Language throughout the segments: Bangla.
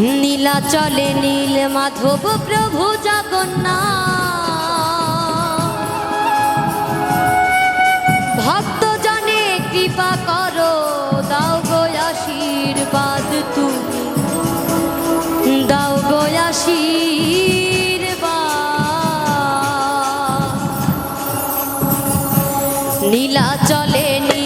নীলা চলে নীল মাধব প্রভু জগন্নাথ। ভক্ত জনে কৃপা করো, দাও গো আশীর্বাদ তুমি। দাও আশীর্বাদ। নীলা চলে নীল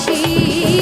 she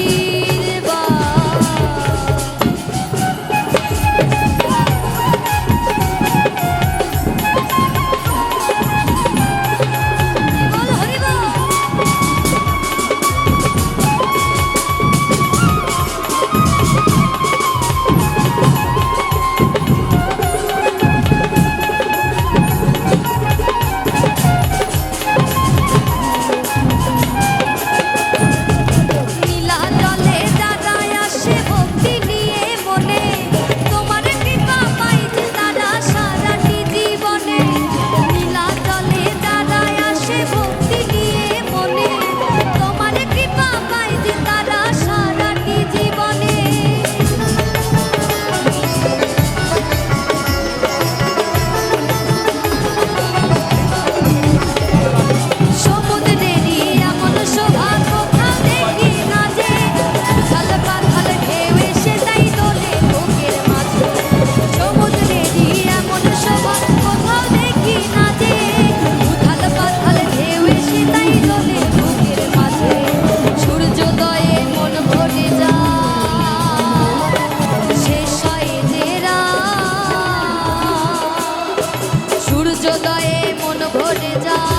সূর্যোদয়ে মন ভরে যায়।